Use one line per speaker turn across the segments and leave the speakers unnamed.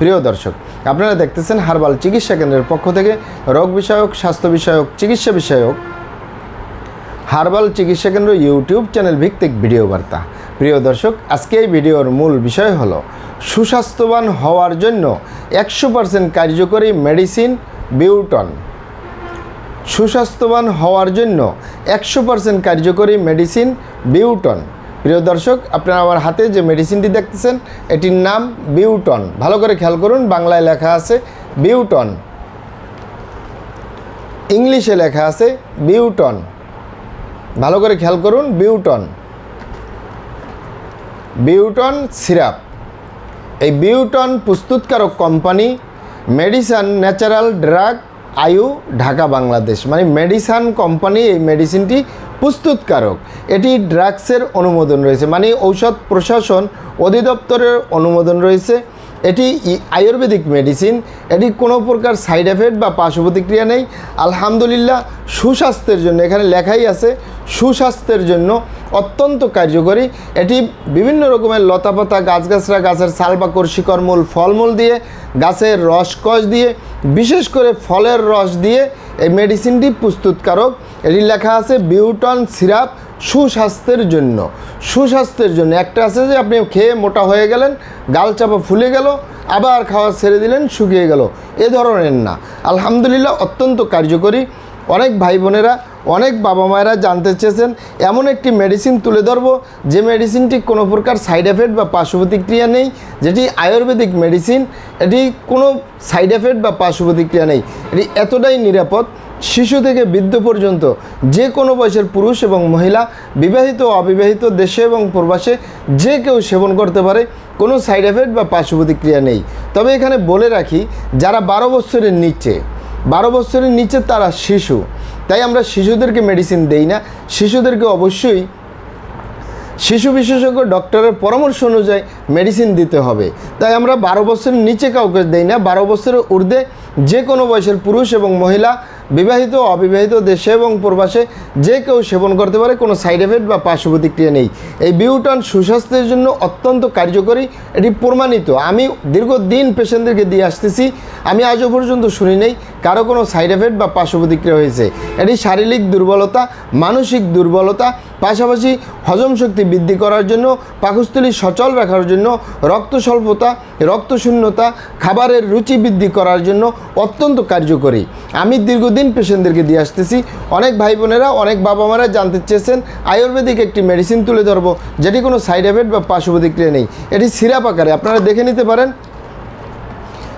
প্রিয় দর্শক, আপনারা দেখতেছেন হারবাল চিকিৎসা কেন্দ্রের পক্ষ থেকে রোগ বিষয়ক, স্বাস্থ্য বিষয়ক, চিকিৎসা বিষয়ক হারবাল চিকিৎসা কেন্দ্র ইউটিউব চ্যানেল ভিত্তিক ভিডিও বার্তা। প্রিয় দর্শক, আজকে এই ভিডিওর মূল বিষয় হলো, সুস্বাস্থ্যবান হওয়ার জন্য একশো পার্সেন্ট কার্যকরী মেডিসিন বিউটন। সুস্বাস্থ্যবান হওয়ার জন্য একশো পার্সেন্ট কার্যকরী মেডিসিন বিউটন। প্রিয় দর্শক, আপনারা আমার হাতে যে মেডিসিনটি দেখতেছেন, এটির নাম বিউটন। ভালো করে খেয়াল করুন, বাংলায় লেখা আছে বিউটন। ইংলিশে লেখা আছে বিউটন। ভালো করে খেয়াল করুন, বিউটন। Beuton syrup. এই বিউটন প্রস্তুতকারক কোম্পানি মেডিসান ন্যাচারাল ড্রাগ আয়ু ঢাকা, বাংলাদেশ। মানে মেডিসান কোম্পানি এই মেডিসিনটি প্রস্তুতকারক। এটি ড্রাগসের অনুমোদন রয়েছে। মানে ঔষধ প্রশাসন অধিদপ্তরের অনুমোদন রয়েছে। এটি আয়ুর্বেদিক মেডিসিন এটি কোনো প্রকার সাইড এফেক্ট বা পার্শ্ব প্রতিক্রিয়া নেই। আলহামদুলিল্লাহ, সুস্বাস্থ্যের জন্য, এখানে লেখাই আছে, সুস্বাস্থ্যের জন্য অত্যন্ত কার্যকরী। এটি বিভিন্ন রকমের লতাপাতা গাছগাছরা গাছের সালবাকর শিকড়মূল, ফলমূল দিয়ে, গাছের রসকস দিয়ে, বিশেষ করে ফলের রস দিয়ে এই মেডিসিনটি প্রস্তুতকারক। এটি লেখা আছে, বিউটন সিরাপ সুস্বাস্থ্যের জন্য। সুস্বাস্থ্যের জন্য। একটা আছে যে আপনি খেয়ে মোটা হয়ে গেলেন, গাল চাপা ফুলে গেল, আবার খাওয়া ছেড়ে দিলেন, শুকিয়ে গেল। এ ধরনের না। আলহামদুলিল্লাহ, অত্যন্ত কার্যকরী। অনেক ভাই বোনেরা, অনেক বাবা মায়েরা জানতে চেয়েছেন, এমন একটি মেডিসিন তুলে ধরব, যে মেডিসিনটি কোনো প্রকার সাইড এফেক্ট বা পার্শ্ব প্রতিক্রিয়া নেই, যেটি আয়ুর্বেদিক মেডিসিন এটি কোনো সাইড এফেক্ট বা পার্শ্ব প্রতিক্রিয়া নেই। এটি এতটাই নিরাপদ শিশু থেকে বৃদ্ধ পর্যন্ত যে কোনো বয়সের পুরুষ এবং মহিলা, বিবাহিত অবিবাহিত, দেশে এবং প্রবাসে যে কেউ সেবন করতে পারে, কোনো সাইড এফেক্ট বা পার্শ্ব প্রতিক্রিয়া নেই। তবে এখানে বলে রাখি, যারা বারো বছরের নিচে, বারো বছরের নিচে তারা শিশু। তাই আমরা শিশুদেরকে মেডিসিন দেই না। শিশুদেরকে অবশ্যই শিশু বিশেষজ্ঞ ডক্টরের পরামর্শ অনুযায়ী মেডিসিন দিতে হবে। তাই আমরা বারো বছরের নিচে কাউকে দেই না। বারো বছরের ঊর্ধ্বে যে কোনো বয়সের পুরুষ এবং মহিলা বিবাহিত, অবিবাহিত দেশে এবং প্রবাসে যে কেউ সেবন করতে পারে, কোনো সাইড এফেক্ট বা পার্শ্ব প্রতিক্রিয়া নেই। এই বিউটান সুস্বাস্থ্যের জন্য অত্যন্ত কার্যকরী, এটি প্রমাণিত। আমি দীর্ঘদিন পেশেন্টদেরকে দিয়ে আসতেছি, আমি আজও পর্যন্ত শুনি নেই কারও কোনো সাইড এফেক্ট বা পার্শ্ব প্রতিক্রিয়া হয়েছে। এটি শারীরিক দুর্বলতা, মানসিক দুর্বলতা, পাশাপাশি হজম শক্তি বৃদ্ধি করার জন্য, পাকস্থলী সচল রাখার জন্য, রক্ত স্বল্পতা রক্তশূন্যতা খাবারের রুচি বৃদ্ধি করার জন্য অত্যন্ত কার্যকরী। আমি দীর্ঘদিন পেশেন্টদেরকে দিয়ে আসতেছি। অনেক ভাই বোনেরা, অনেক বাবা মারা জানতে চেয়েছেন, আয়ুর্বেদিক একটি মেডিসিন তুলে ধরবো, যেটি কোনো সাইড এফেক্ট বা পার্শ্ব প্রতিক্রিয়া নেই। এটি সিরাপ আকারে, আপনারা দেখে নিতে পারেন।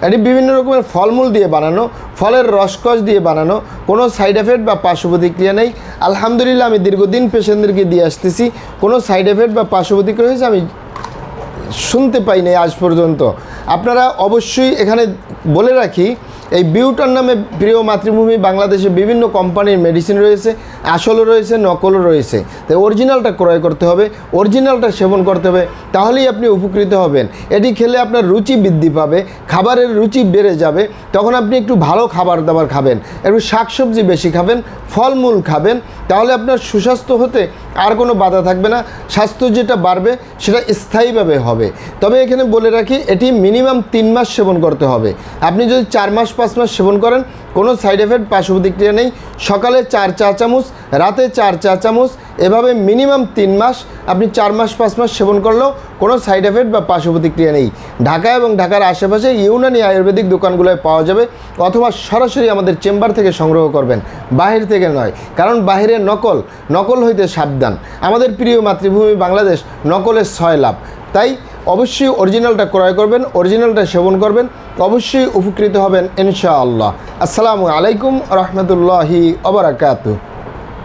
এটি বিভিন্ন রকমের ফলমূল দিয়ে বানানো, ফলের রসকস দিয়ে বানানো, কোনো সাইড এফেক্ট বা পার্শ্ব প্রতিক্রিয়া নেই। আলহামদুলিল্লাহ, আমি দীর্ঘদিন পেশেন্টদেরকে দিয়ে আসতেছি। কোনো সাইড এফেক্ট বা পার্শ্ব প্রতিক্রিয়া হয়েছে, আমি শুনতে পাই নাই আজ পর্যন্ত। আপনারা অবশ্যই এখানে বলে রাখি বিউটার নামে প্রিয় মাতৃভূমি বাংলাদেশে বিভিন্ন কোম্পানির মেডিসিন রয়েছে, আসলও রয়েছে, নকলও রয়েছে। তাই অরিজিনালটা ক্রয় করতে হবে অরিজিনালটা সেবন করতে হবে, তাহলেই আপনি উপকৃত হবেন। এটি খেলে আপনার রুচি বৃদ্ধি পাবে, খাবারের রুচি বেড়ে যাবে, তখন আপনি একটু ভালো খাবার দাবার খাবেন, একটু শাকসবজি বেশি খাবেন, ফলমূল খাবেন, তাহলে আপনার সুস্বাস্থ্য হতে আর কোনো বাধা থাকবে না, স্বাস্থ্য যেটা বাড়বে সেটা স্থায়ীভাবে হবে। তবে এখানে বলে রাখি, এটি মিনিমাম তিন মাস সেবন করতে হবে। আপনি যদি চার মাস পাঁচ মাস সেবন করেন, কোনো সাইড এফেক্ট পার্শ্ব প্রতিক্রিয়া নেই। সকালে চার চা চামচ, রাতে চার চা চামচ, এভাবে মিনিমাম তিন মাস, আপনি চার মাস, পাঁচ মাস সেবন করলেও কোনো সাইড এফেক্ট বা পার্শ্ব প্রতিক্রিয়া নেই। ঢাকা এবং ঢাকার আশেপাশে ইউনানি আয়ুর্বেদিক দোকানগুলোয় পাওয়া যাবে, অথবা সরাসরি আমাদের চেম্বার থেকে সংগ্রহ করবেন। বাহির থেকে নয়, কারণ বাহিরে নকল নকল হইতে সাবধান। আমাদের প্রিয় মাতৃভূমি বাংলাদেশ নকলের ছয় লাভ। তাই অবশ্যই অরিজিনালটা ক্রয় করবেন অরিজিনালটা সেবন করবেন, অবশ্যই উপকৃত হবেন ইনশাআল্লাহ। আসসালামু আলাইকুম রহমতুল্লাহি অবরাকাতু